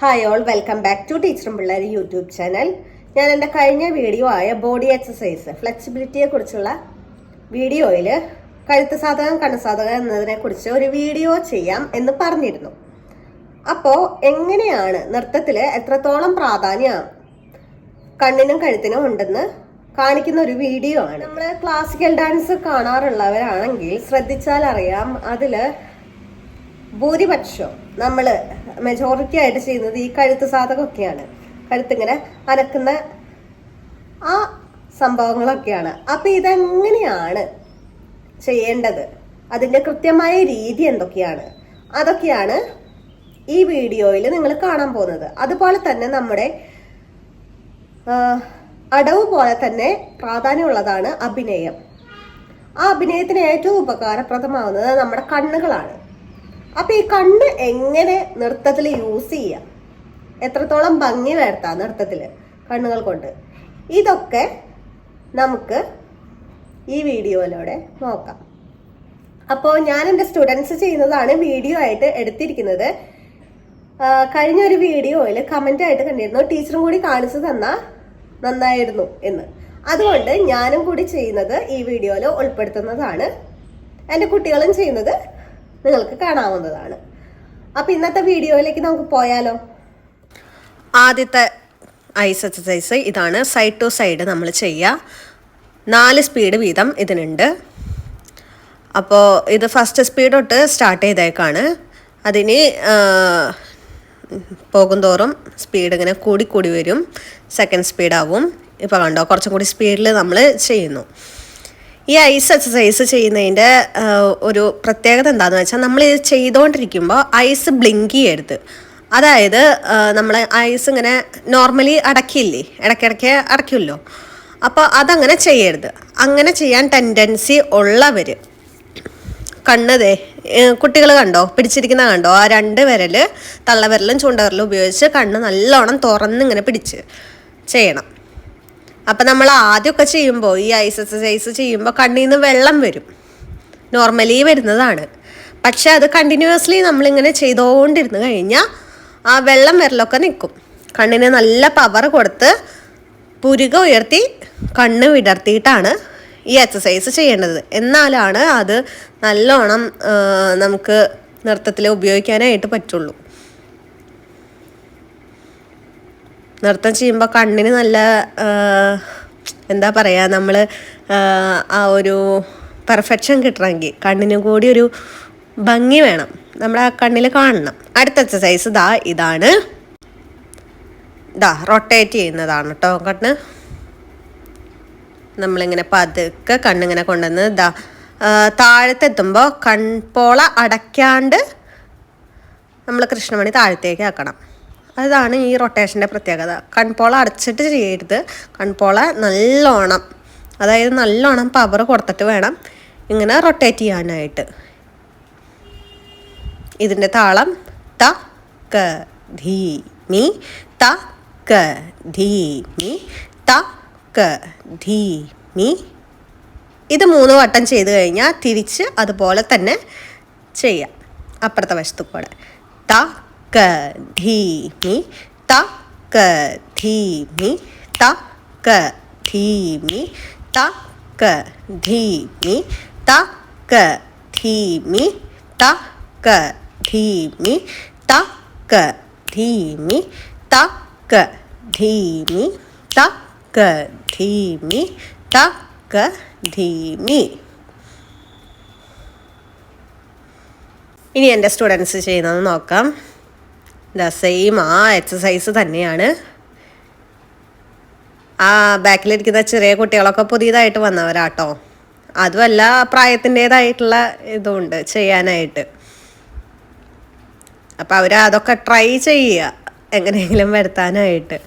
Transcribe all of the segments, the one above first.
Hi all welcome back to ടീച്ചറും പിള്ളേർ YouTube channel ഞാൻ എന്റെ കഴിഞ്ഞ വീഡിയോ ആയ ബോഡി എക്സസൈസ് ഫ്ലെക്സിബിലിറ്റിയെ കുറിച്ചുള്ള വീഡിയോയിൽ കഴുത്ത് സാധകം കണ്ണു സാധകം എന്നതിനെ കുറിച്ച് ഒരു വീഡിയോ ചെയ്യാം എന്ന് പറഞ്ഞിരുന്നു. അപ്പോൾ എങ്ങനെയാണ് നൃത്തത്തിൽ എത്രത്തോളം പ്രാധാന്യം കണ്ണിനും കഴുത്തിനും ഉണ്ടെന്ന് കാണിക്കുന്ന ഒരു വീഡിയോ ആണ്. നമ്മൾ ക്ലാസിക്കൽ ഡാൻസ് കാണാറുള്ളവരാണെങ്കിൽ ശ്രദ്ധിച്ചാൽ അറിയാം. അതിൽ ഭൂരിപക്ഷം നമ്മൾ മെജോറിറ്റി ആയിട്ട് ചെയ്യുന്നത് ഈ കഴുത്ത് സാധകമൊക്കെയാണ്. കഴുത്തിങ്ങനെ അനക്കുന്ന ആ സംഭവങ്ങളൊക്കെയാണ്. അപ്പൊ ഇതെങ്ങനെയാണ് ചെയ്യേണ്ടത്? അതിന്റെ കൃത്യമായ രീതി എന്തൊക്കെയാണ്? അതൊക്കെയാണ് ഈ വീഡിയോയിൽ നിങ്ങൾ കാണാൻ പോകുന്നത്. അതുപോലെ തന്നെ നമ്മുടെ അടവ് പോലെ തന്നെ പ്രാധാന്യമുള്ളതാണ് അഭിനയം. ആ അഭിനയത്തിന് ഏറ്റവും ഉപകാരപ്രദമാവുന്നത് നമ്മുടെ കണ്ണുകളാണ്. അപ്പൊ ഈ കണ്ണ് എങ്ങനെ നൃത്തത്തിൽ യൂസ് ചെയ്യാം? എത്രത്തോളം ഭംഗി വരുത്താം നൃത്തത്തിൽ കണ്ണുകൾ കൊണ്ട്? ഇതൊക്കെ നമുക്ക് ഈ വീഡിയോയിലൂടെ നോക്കാം. അപ്പോൾ ഞാൻ എന്റെ സ്റ്റുഡൻസ് ചെയ്യുന്നതാണ് വീഡിയോ ആയിട്ട് എടുത്തിരിക്കുന്നത്. കഴിഞ്ഞ ഒരു വീഡിയോയിൽ കമന്റ് ആയിട്ട് കണ്ടിരുന്നു. ടീച്ചറും കൂടി കാണിച്ചു തന്ന നന്നായിരുന്നു എന്ന്. അതുകൊണ്ട് ഞാനും കൂടി ചെയ്യുന്നത് ഈ വീഡിയോയിൽ ഉൾപ്പെടുത്തുന്നതാണ്. എന്റെ കുട്ടികളും ചെയ്യുന്നത് നിങ്ങൾക്ക് കാണാവുന്നതാണ്. അപ്പൊ ഇന്നത്തെ വീഡിയോയിലേക്ക് നമുക്ക് പോയാലോ? ആദ്യത്തെ ഐസ് എക്സസൈസ് ഇതാണ്. സൈഡ് ടു സൈഡ് നമ്മൾ ചെയ്യുക നാല് സ്പീഡ് വീതം ഇതിനുണ്ട്. അപ്പോൾ ഇത് ഫസ്റ്റ് സ്പീഡ് തൊട്ട് സ്റ്റാർട്ട് ചെയ്തേക്കാണ്. അതിന് പോകും തോറും സ്പീഡ് ഇങ്ങനെ കൂടി കൂടി വരും. സെക്കൻഡ് സ്പീഡാവും ഇപ്പോൾ കണ്ടോ കുറച്ചും കൂടി സ്പീഡിൽ നമ്മൾ ചെയ്യുന്നു. ഈ ഐസ് എക്സസൈസ് ചെയ്യുന്നതിന്റെ ഒരു പ്രത്യേകത എന്താണെന്ന് വെച്ചാൽ നമ്മൾ ഇത് ചെയ്തുകൊണ്ടിരിക്കുമ്പോൾ ഐസ് ബ്ലിങ്ക് ചെയ്യരുത്. അതായത് നമ്മൾ ഐസ് ഇങ്ങനെ നോർമലി അടക്കില്ലേ ഇടയ്ക്കിടയ്ക്ക് അടയ്ക്കുമല്ലോ. അപ്പോൾ അതങ്ങനെ ചെയ്യരുത്. അങ്ങനെ ചെയ്യാൻ ടെൻഡൻസി ഉള്ളവർ കണ്ണതേ കുട്ടികൾ കണ്ടോ പിടിച്ചിരിക്കുന്ന കണ്ടോ ആ രണ്ട് വിരൽ തള്ളവിരലും ചൂണ്ടവിരലും ഉപയോഗിച്ച് കണ്ണ് നല്ലോണം തുറന്നിങ്ങനെ പിടിച്ച് ചെയ്യണം. അപ്പം നമ്മൾ ആദ്യമൊക്കെ ചെയ്യുമ്പോൾ ഈ ഐസ് എക്സസൈസ് ചെയ്യുമ്പോൾ കണ്ണിൽ നിന്ന് വെള്ളം വരും. നോർമലി വരുന്നതാണ്. പക്ഷെ അത് കണ്ടിന്യൂസ്ലി നമ്മളിങ്ങനെ ചെയ്തുകൊണ്ടിരുന്ന് കഴിഞ്ഞാൽ ആ വെള്ളം വിരലൊക്കെ നിൽക്കും കണ്ണിന് നല്ല പവർ കൊടുത്ത് പുരുക ഉയർത്തി കണ്ണ് വിടർത്തിയിട്ടാണ് ഈ എക്സസൈസ് ചെയ്യേണ്ടത്. എന്നാലാണ് അത് നല്ലോണം നമുക്ക് നൃത്തത്തിൽ ഉപയോഗിക്കാനായിട്ട് പറ്റുള്ളൂ. നൃത്തം ചെയ്യുമ്പോൾ കണ്ണിന് നല്ല എന്താ പറയുക നമ്മൾ ആ ഒരു പെർഫെക്ഷൻ കിട്ടണമെങ്കിൽ കണ്ണിന് കൂടി ഒരു ഭംഗി വേണം. നമ്മുടെ ആ കണ്ണിൽ കാണണം. അടുത്ത എക്സസൈസ് ദാ ഇതാണ്. ദാ റൊട്ടേറ്റ് ചെയ്യുന്നതാണ് കേട്ടോ കണ്ണ്. നമ്മളിങ്ങനെ പതുക്കെ കണ്ണിങ്ങനെ കൊണ്ടുവന്ന് ദാ താഴത്തെത്തുമ്പോൾ കൺപോള അടയ്ക്കാണ്ട് നമ്മൾ കൃഷ്ണമണി താഴത്തേക്ക് ആക്കണം. അതാണ് ഈ റൊട്ടേഷന്റെ പ്രത്യേകത. കൺപോള അടച്ചിട്ട് ചെയ്യരുത്. കൺപോള നല്ലോണം അതായത് നല്ലോണം പവർ കൊടുത്തിട്ട് വേണം ഇങ്ങനെ റൊട്ടേറ്റ് ചെയ്യാനായിട്ട്. ഇതിന്റെ താളം ത ക ധീ മി ത ക ധീ മി ത ക ധീ മി. ഇത് മൂന്ന് വട്ടം ചെയ്ത് കഴിഞ്ഞാൽ തിരിച്ച് അതുപോലെ തന്നെ ചെയ്യാം. അപ്പുറത്തെ വശത്തു കൂടെ. ത ക ധീ മി ത കധീമി ത കധീമി ത കധീമി ത കധീമി ത കധീമി ത കധീമി ത കധീമി ത കധീമി ത കധീമി ഇനി എന്റെ സ്റ്റുഡൻസ് ചെയ്യുന്നത് നോക്കാം. ഇതാ സെയിം ആ എക്സസൈസ് തന്നെയാണ്. ആ ബാക്കിലിരിക്കുന്ന ചെറിയ കുട്ടികളൊക്കെ പുതിയതായിട്ട് വന്നവരാട്ടോ. അതുമല്ല പ്രായത്തിന്റെതായിട്ടുള്ള ഇതുണ്ട് ചെയ്യാനായിട്ട്. അപ്പം അവർ അതൊക്കെ ട്രൈ ചെയ്യുക എങ്ങനെയെങ്കിലും വരുത്താനായിട്ട്.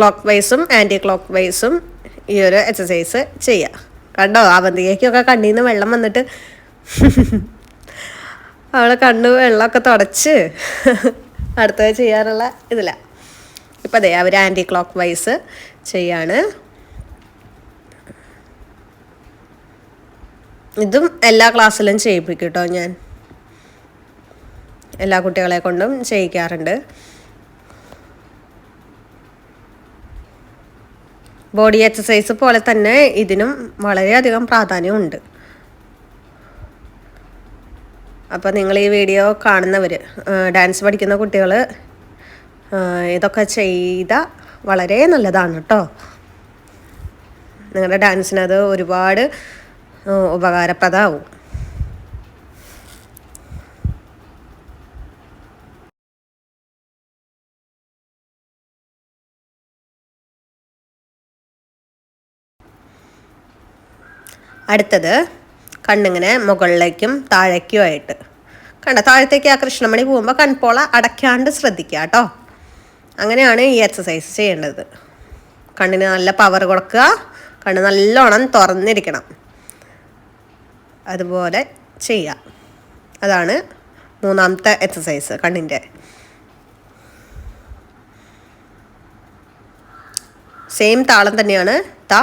ക്ലോക്ക് വൈസും ആന്റി ക്ലോക്ക് വൈസും ഈ ഒരു എക്സസൈസ് ചെയ്യുക കണ്ടോ? അവന്തികയ്ക്കൊക്കെ കണ്ണിൽ നിന്ന് വെള്ളം വന്നിട്ട് അവളെ കണ്ണ് വെള്ളമൊക്കെ തുടച്ച് അടുത്തത് ചെയ്യാനുള്ള ഇതില്ല ഇപ്പം അതെ അവർ ആന്റി ക്ലോക്ക് വൈസ് ചെയ്യാണ്. ഇതും എല്ലാ ക്ലാസ്സിലും ചെയ്യിപ്പിക്കും കേട്ടോ ഞാൻ. എല്ലാ കുട്ടികളെ കൊണ്ടും ചെയ്യിക്കാറുണ്ട്. ബോഡി എക്സസൈസ് പോലെ തന്നെ ഇതിനും വളരെയധികം പ്രാധാന്യമുണ്ട്. അപ്പോൾ നിങ്ങൾ ഈ വീഡിയോ കാണുന്നവർ ഡാൻസ് പഠിക്കുന്ന കുട്ടികൾ ഇതൊക്കെ ചെയ്ത വളരെ നല്ലതാണ് കേട്ടോ നിങ്ങളുടെ ഡാൻസിനത് ഒരുപാട് ഉപകാരപ്രദമാവും. അടുത്തത് കണ്ണിങ്ങനെ മുകളിലേക്കും താഴേക്കുമായിട്ട്. കണ്ട? താഴത്തേക്ക് ആ കൃഷ്ണമണി പോകുമ്പോൾ കൺപോള അടയ്ക്കാണ്ട് ശ്രദ്ധിക്കുക കേട്ടോ. അങ്ങനെയാണ് ഈ എക്സസൈസ് ചെയ്യേണ്ടത്. കണ്ണിന് നല്ല പവർ കൊടുക്കുക. കണ്ണ് നല്ലോണം തുറന്നിരിക്കണം. അതുപോലെ ചെയ്യുക. അതാണ് മൂന്നാമത്തെ എക്സസൈസ് കണ്ണിന്റെ. സെയിം താളം തന്നെയാണ് ത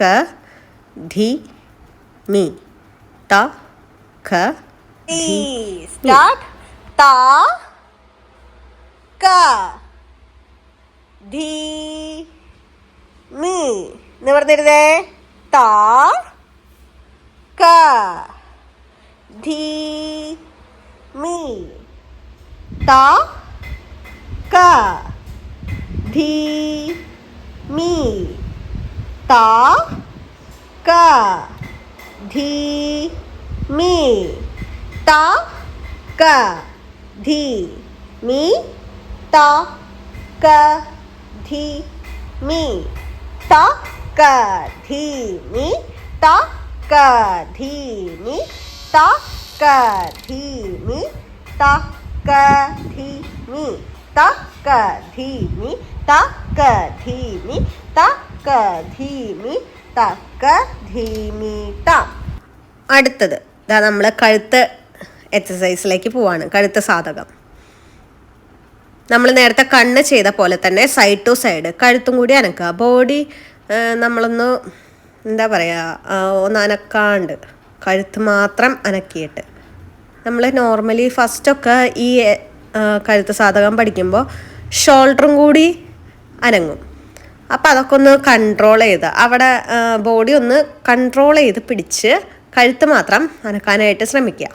ക ധി മി ത ഖ സ്റ്റാർട്ട്. ത ക ധി മി. നിവർന്നിരുതേ ത ക ധീ മീ. ത ക ധീ മീ. ത ക ധി മീ ത ക ധി മീ ത ക ധി മീ ത ക ധി മീ ത ക ധി മീ ത ക ധി മീ ത ക ധി മീ ത ക ധി മീ ത ക ധി മീ ത ക ധി മീ ത ക ധി മീ ത അടുത്തത്. ഇതാ നമ്മൾ കഴുത്ത് എക്സസൈസിലേക്ക് പോവാണ്. കഴുത്ത് സാധകം. നമ്മൾ നേരത്തെ കണ്ണ് ചെയ്ത പോലെ തന്നെ സൈഡ് ടു സൈഡ് കഴുത്തും കൂടി അനക്കുക. ബോഡി നമ്മളൊന്ന് എന്താ പറയുക ഒന്ന് അനക്കാണ്ട് കഴുത്ത് മാത്രം അനക്കിയിട്ട്. നമ്മൾ നോർമലി ഫസ്റ്റൊക്കെ ഈ കഴുത്ത് സാധകം പഠിക്കുമ്പോൾ ഷോൾഡറും കൂടി അനങ്ങും. അപ്പോൾ അതൊക്കെ ഒന്ന് കൺട്രോൾ ചെയ്ത്. അവിടെ ബോഡി ഒന്ന് കൺട്രോൾ ചെയ്ത് പിടിച്ച് കഴുത്ത് മാത്രം അനക്കാനായിട്ട് ശ്രമിക്കുക.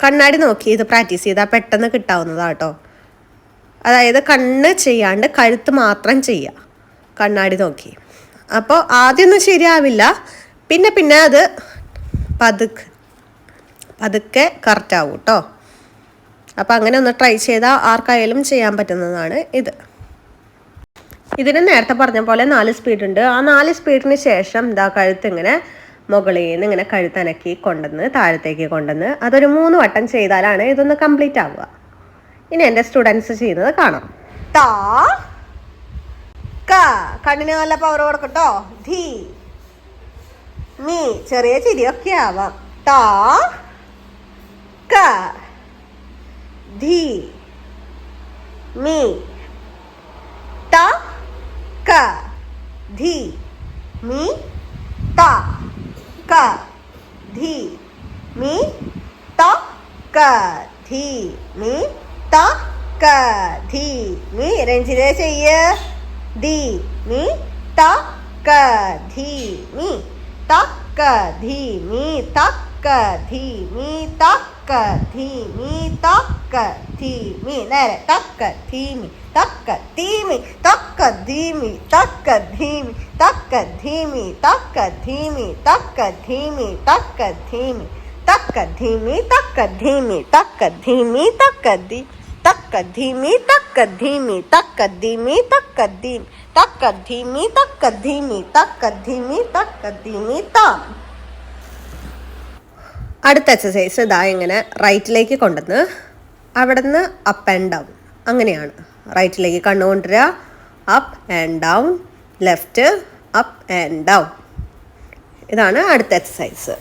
കണ്ണാടി നോക്കി ഇത് പ്രാക്ടീസ് ചെയ്താൽ പെട്ടെന്ന് കിട്ടാവുന്നതാണ് കേട്ടോ അതായത് കണ്ണ് ചെയ്യാണ്ട് കഴുത്ത് മാത്രം ചെയ്യുക. കണ്ണാടി നോക്കി. അപ്പോൾ ആദ്യമൊന്നും ശരിയാവില്ല. പിന്നെ പിന്നെ അത് പതുക്കെ പതുക്കെ കറക്റ്റാവും കേട്ടോ അപ്പോൾ അങ്ങനെ ഒന്ന് ട്രൈ ചെയ്താൽ ആർക്കായാലും ചെയ്യാൻ പറ്റുന്നതാണ് ഇത്. ഇതിന് നേരത്തെ പറഞ്ഞ പോലെ നാല് സ്പീഡുണ്ട് ആ നാല് സ്പീഡിന് ശേഷം ഇതാ കഴുത്ത് ഇങ്ങനെ മുകളിൽ ഇങ്ങനെ കഴുത്തനക്കി കൊണ്ടുവന്ന് താഴത്തേക്ക് കൊണ്ടുവന്ന് അതൊരു മൂന്ന് വട്ടം ചെയ്താലാണ് ഇതൊന്ന് കംപ്ലീറ്റ് ആവുക. ഇനി എന്റെ സ്റ്റുഡൻസ് ചെയ്യുന്നത് കാണാം. താ ക. കണ്ണിന് നല്ല പവർ കൊടുക്കട്ടോ. ധീ. മീ. ചെറിയ ചിരിയൊക്കെ ആവാം. താ ക. ധി. മീ. ത ക. ധീ. മീ. ത. का धी मी त क धी मी त क धी मी रेंज दे ये दी मी त क धी मी त क धी मी त क धी मी त ത ക ധി മീ ത ക ധി മീ നേരെ ത ക ധി മീ ത ക ധി മീ ത ക ധി മീ ത ക ധി മീ ത ക ധി മീ ത ക ധി മീ ത ക ധി മീ ത ക ധി മീ ത ക ധി മീ ത അടുത്ത എക്സസൈസ് ഇതാ ഇങ്ങനെ റൈറ്റിലേക്ക് കൊണ്ടുവന്ന് അവിടെ നിന്ന് അപ്പ് ആൻഡ് ഡൗൺ അങ്ങനെയാണ്. റൈറ്റിലേക്ക് കണ്ണു കൊണ്ടുവരിക. Up and down left up and down ഇതാണ് അടുത്ത എക്സസൈസ്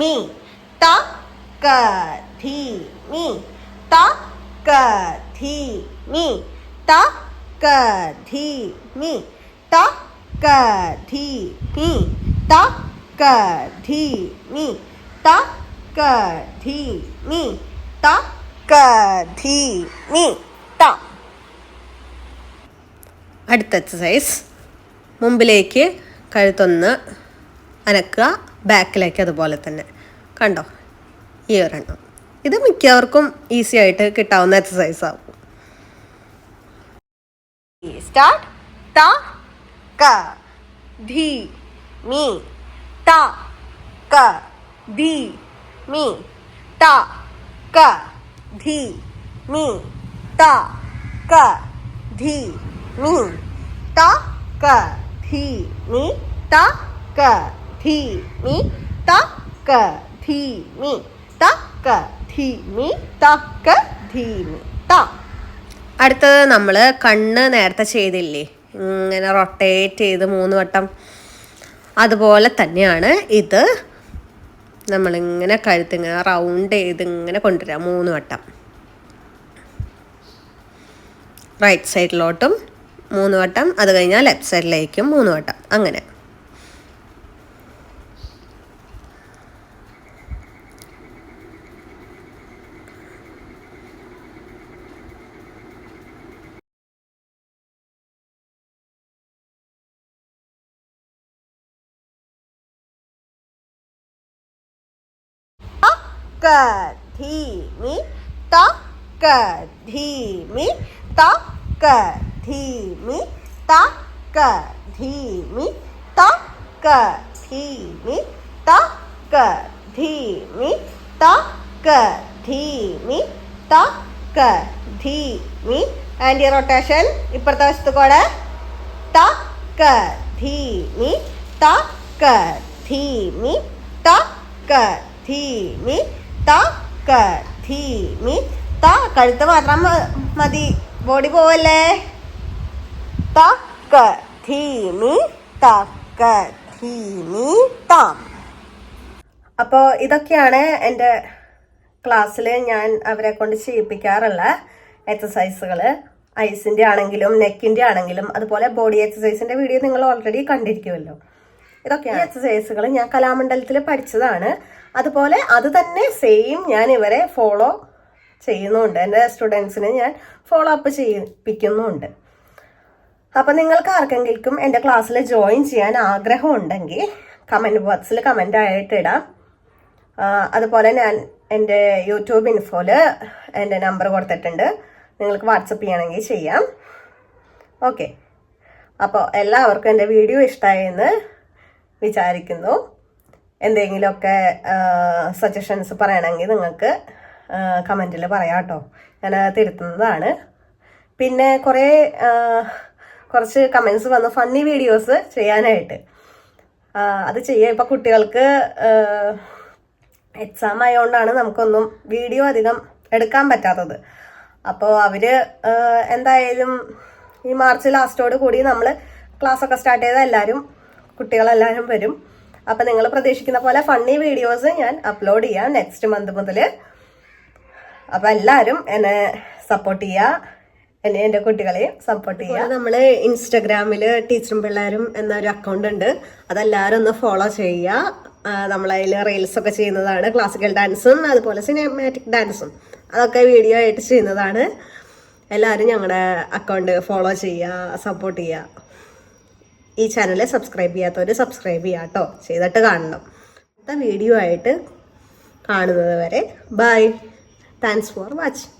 മി ത ക ധി മി ത ക ധി മി ത ക ധി മി ത. ക ധി മി ത ക ധി മി ത ക ധി മി ത അടുത്ത എക്സസൈസ് മുമ്പിലേക്ക് കഴുത്തൊന്ന് അനക്കുക. ബാക്കിലേക്ക് അതുപോലെ തന്നെ. കണ്ടോ? ഈ ഒരെണ്ണം. ഇത് മിക്കവർക്കും ഈസി ആയിട്ട് കിട്ടാവുന്ന എക്സസൈസ് ആവും. സ്റ്റാർട്ട് ത ക ധി മി ത ക ധി മി ത ക ധി മി ത ക ധി മി ത ക ധി മി ത ക ധി മി ത ക ധി മി ത ക ധി മി ത ക ധി മി ത അടുത്തത് നമ്മൾ കണ്ണ് നേരത്തെ ചെയ്തില്ലേ? ഇങ്ങനെ റൊട്ടേറ്റ് ചെയ്ത് മൂന്ന് വട്ടം. അതുപോലെ തന്നെയാണ് ഇത് നമ്മളിങ്ങനെ കഴുത്തിങ്ങനെ റൗണ്ട് ചെയ്ത് ഇങ്ങനെ കൊണ്ടുവരാം മൂന്ന് വട്ടം. റൈറ്റ് സൈഡിലോട്ടും മൂന്ന് വട്ടം അത് കഴിഞ്ഞാൽ ലെഫ്റ്റ് സൈഡിലേക്കും മൂന്ന് വട്ടം അങ്ങനെ. क धी मी त क धी मी त क धी मी त क धी मी त क धी मी त क धी मी त क धी मी त क धी मी ആൻഡ് ഈ റൊട്ടേഷൻ ഇപ്പുറത്തെ വശത്ത് കൂടെ ത ക ധീമി ത ക ധീമി ത ക ധീമി ത ത കഴുത്ത് മാത്രം മതി. ബോഡി പോവല്ലേ? ത ത. അപ്പോൾ ഇതൊക്കെയാണ് എന്റെ ക്ലാസ്സിൽ ഞാൻ അവരെ കൊണ്ട് ചെയ്യിപ്പിക്കാറുള്ള എക്സസൈസുകൾ ഐസിന്റെ ആണെങ്കിലും നെക്കിന്റെ ആണെങ്കിലും അതുപോലെ ബോഡി എക്സസൈസിന്റെ വീഡിയോ നിങ്ങൾ ഓൾറെഡി കണ്ടിരിക്കുമല്ലോ ഇതൊക്കെയാണ് എക്സസൈസുകൾ ഞാൻ കലാമണ്ഡലത്തിൽ പഠിച്ചതാണ്. അതുപോലെ അത് തന്നെ സെയിം ഞാൻ ഇവരെ ഫോളോ ചെയ്യുന്നുണ്ട്. എന്റെ സ്റ്റുഡൻസിനെ ഞാൻ ഫോളോ അപ്പ് ചെയ്യിപ്പിക്കുന്നുണ്ട്. അപ്പം നിങ്ങൾക്ക് ആർക്കെങ്കിലും എന്റെ ക്ലാസ്സിൽ ജോയിൻ ചെയ്യാൻ ആഗ്രഹം ഉണ്ടെങ്കിൽ കമന്റ് ബോക്സിൽ കമന്റ് ആയിട്ട് ഇടാം. അതുപോലെ ഞാൻ എന്റെ യൂട്യൂബ് ഇൻഫോയിൽ എന്റെ നമ്പർ കൊടുത്തിട്ടുണ്ട്. നിങ്ങൾക്ക് വാട്സപ്പ് ചെയ്യണമെങ്കിൽ ചെയ്യാം. ഓക്കെ അപ്പോൾ എല്ലാവർക്കും എന്റെ വീഡിയോ ഇഷ്ടമായെന്ന് വിചാരിക്കുന്നു. എന്തെങ്കിലുമൊക്കെ സജഷൻസ് പറയണമെങ്കിൽ നിങ്ങൾക്ക് കമന്റിൽ പറയാം കേട്ടോ ഞാൻ തിരുത്തുന്നതാണ്. പിന്നെ കുറേ കുറച്ച് കമൻസ് വന്നു ഫണ്ണി വീഡിയോസ് ചെയ്യാനായിട്ട്. അത് ചെയ്യുക ഇപ്പം കുട്ടികൾക്ക് എക്സാം ആയതുകൊണ്ടാണ് നമുക്കൊന്നും വീഡിയോ അധികം എടുക്കാൻ പറ്റാത്തത്. അപ്പോൾ അവർ എന്തായാലും ഈ മാർച്ച് ലാസ്റ്റോട് കൂടി നമ്മൾ ക്ലാസ്സൊക്കെ സ്റ്റാർട്ട് ചെയ്ത എല്ലാവരും കുട്ടികളെല്ലാവരും വരും. അപ്പം നിങ്ങൾ പ്രതീക്ഷിക്കുന്ന പോലെ ഫണ്ണി വീഡിയോസ് ഞാൻ അപ്ലോഡ് ചെയ്യാം നെക്സ്റ്റ് മന്ത് മുതൽ അപ്പം എല്ലാവരും എന്നെ സപ്പോർട്ട് ചെയ്യുക എന്നെ എന്റെ കുട്ടികളെയും സപ്പോർട്ട് ചെയ്യുക നമ്മൾ ഇൻസ്റ്റഗ്രാമിൽ ടീച്ചറും പിള്ളേരും എന്നൊരു അക്കൗണ്ട് ഉണ്ട്. അതെല്ലാവരും ഒന്ന് ഫോളോ ചെയ്യുക നമ്മളതിൽ റീൽസൊക്കെ ചെയ്യുന്നതാണ്. ക്ലാസിക്കൽ ഡാൻസും അതുപോലെ സിനിമാറ്റിക് ഡാൻസും അതൊക്കെ വീഡിയോ ആയിട്ട് ചെയ്യുന്നതാണ്. എല്ലാവരും ഞങ്ങളുടെ അക്കൗണ്ട് ഫോളോ ചെയ്യുക സപ്പോർട്ട് ചെയ്യുക ഈ ചാനൽ സബ്സ്ക്രൈബ് ചെയ്യാത്തവർ സബ്സ്ക്രൈബ് ചെയ്യുക കേട്ടോ ചെയ്തിട്ട് കാണണം. അടുത്ത വീഡിയോ ആയിട്ട് കാണുന്നത് വരെ. Bye thanks for watching